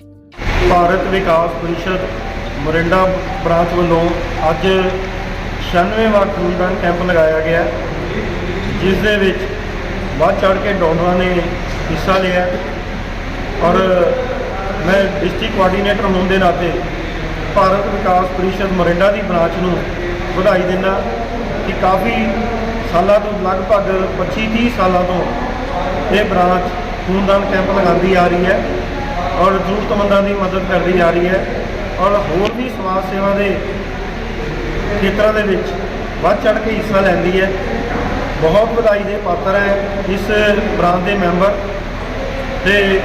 ਭਾਰਤ ਵਿਕਾਸ ਪਰਿਸ਼ਦ ਮੋਰਿੰਡਾ ਬ੍ਰਾਂਚ ਵੱਲੋਂ ਅੱਜ 96ਵਾਂ ਖੂਨਦਾਨ ਕੈਂਪ ਲਗਾਇਆ ਗਿਆ। ਜਿਸ ਦੇ ਵਿੱਚ ਵੱਧ ਚੜ ਕੇ ਡੋਨਰਾਂ ਨੇ ਹਿੱਸਾ ਲਿਆ। ਔਰ ਮੈਂ ਡਿਸਟ੍ਰਿਕਟ ਕੋਆਰਡੀਨੇਟਰ ਹੋਣ ਦੇ ਨਾਤੇ ਭਾਰਤ ਵਿਕਾਸ ਪਰਿਸ਼ਦ ਮੋਰਿੰਡਾ ਦੀ ਬ੍ਰਾਂਚ ਨੂੰ ਵਧਾਈ ਦਿੰਦਾ ਕਿ ਕਾਫੀ ਸਾਲਾਂ ਤੋਂ, ਲਗਭਗ 25-30 ਸਾਲਾਂ ਤੋਂ ਇਹ ਬ੍ਰਾਂਚ ਖੂਨਦਾਨ ਕੈਂਪ ਲਗਾਉਂਦੀ ਆ ਰਹੀ ਹੈ। ਔਰ ਜ਼ਰੂਰਤਮੰਦਾਂ ਦੀ ਮਦਦ ਕਰਦੀ ਜਾ ਰਹੀ ਹੈ। ਔਰ ਹੋਰ ਵੀ ਸਮਾਜ ਸੇਵਾ ਦੇ ਖੇਤਰਾਂ ਦੇ ਵਿੱਚ ਵੱਧ ਚੜ ਕੇ ਹਿੱਸਾ ਲੈਂਦੀ ਹੈ। ਬਹੁਤ ਵਧਾਈ ਦੇ ਪਾਤਰ ਹੈ ਇਸ ਬ੍ਰਾਂਚ ਦੇ ਮੈਂਬਰ। ਤੇ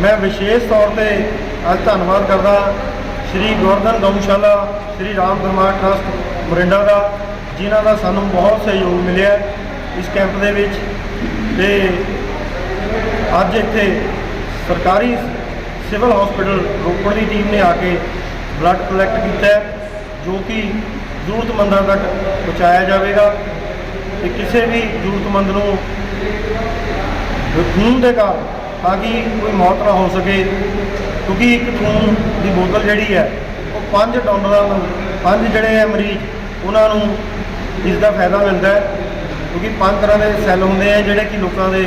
ਮੈਂ ਵਿਸ਼ੇਸ਼ ਤੌਰ ਤੇ ਅੱਜ ਧੰਨਵਾਦ ਕਰਦਾ ਸ਼੍ਰੀ ਗੋਰਧਨ ਗਊਸ਼ਾਲਾ, ਸ਼੍ਰੀ ਰਾਮ ਦਰਬਾਰ ਟਰਸਟ ਮੋਰਿੰਡਾ ਦਾ, ਜਿਨ੍ਹਾਂ ਦਾ ਸਾਨੂੰ ਬਹੁਤ ਸਹਿਯੋਗ ਮਿਲਿਆ ਇਸ ਕੈਂਪ ਦੇ ਵਿੱਚ। ਤੇ ਅੱਜ ਇੱਥੇ ਸਰਕਾਰੀ ਸਿਵਲ ਹਸਪੀਟਲ ਰੋਪੜ ਦੀ ਟੀਮ ਨੇ ਆ ਕੇ ਬਲੱਡ ਕਲੈਕਟ ਕੀਤਾ ਜੋ ਕਿ ਜ਼ਰੂਰਤਮੰਦਾਂ ਤੱਕ ਪਹੁੰਚਾਇਆ ਜਾਵੇਗਾ ਤੇ ਕਿਸੇ ਵੀ ਜ਼ਰੂਰਤਮੰਦ ਨੂੰ ਖੂਨ ਦੇ ਕਾਰਨ ਤਾਂ ਕਿ ਕੋਈ ਮੌਤ ਨਾ ਹੋ ਸਕੇ, ਕਿਉਂਕਿ ਇੱਕ ਖੂਨ ਦੀ ਬੋਤਲ ਜਿਹੜੀ ਹੈ, ਉਹ ਪੰਜ ਡੋਨਰਾਂ ਨੂੰ, ਪੰਜ ਜਿਹੜੇ ਹੈ ਮਰੀਜ਼, ਉਹਨਾਂ ਨੂੰ ਇਸ ਦਾ ਫਾਇਦਾ ਮਿਲਦਾ ਹੈ, ਕਿਉਂਕਿ ਪੰਜ ਤਰ੍ਹਾਂ ਦੇ ਸੈੱਲ ਹੁੰਦੇ ਆ ਜਿਹੜੇ ਕਿ ਲੋਕਾਂ ਦੇ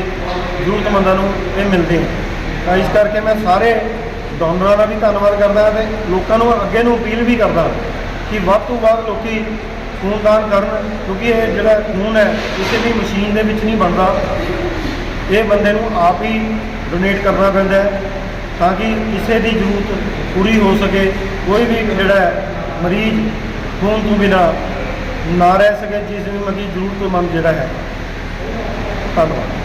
ਜ਼ਰੂਰਤਮੰਦਾਂ ਨੂੰ ਇਹ ਮਿਲਦੇ ਆ ਤਾਂ ਇਸ ਕਰਕੇ ਮੈਂ ਸਾਰੇ ਡੋਨਰਾਂ ਦਾ ਵੀ ਧੰਨਵਾਦ ਕਰਦਾ ਤੇ ਲੋਕਾਂ ਨੂੰ ਅੱਗੇ ਨੂੰ ਅਪੀਲ ਵੀ ਕਰਦਾ ਕਿ ਵੱਧ ਤੋਂ ਵੱਧ ਲੋਕੀ ਖੂਨਦਾਨ ਕਰਨ, ਕਿਉਂਕਿ ਇਹ ਜਿਹੜਾ ਖੂਨ ਹੈ, ਕਿਸੇ ਵੀ ਮਸ਼ੀਨ ਦੇ ਵਿੱਚ ਨਹੀਂ ਬਣਦਾ। ਇਹ ਬੰਦੇ ਨੂੰ ਆਪ ਹੀ ਡੋਨੇਟ ਕਰਨਾ ਪੈਂਦਾ ਤਾਂ ਕਿ ਕਿਸੇ ਦੀ ਜ਼ਰੂਰਤ ਪੂਰੀ ਹੋ ਸਕੇ, ਕੋਈ ਵੀ ਜਿਹੜਾ ਮਰੀਜ਼ ਖੂਨ ਤੋਂ ਬਿਨਾ ਨਾ ਰਹਿ ਸਕੇ, ਜਿਸ ਨੂੰ ਮਗੀ ਜ਼ਰੂਰਤਮੰਦ ਜਿਹੜਾ ਹੈ। ਧੰਨਵਾਦ।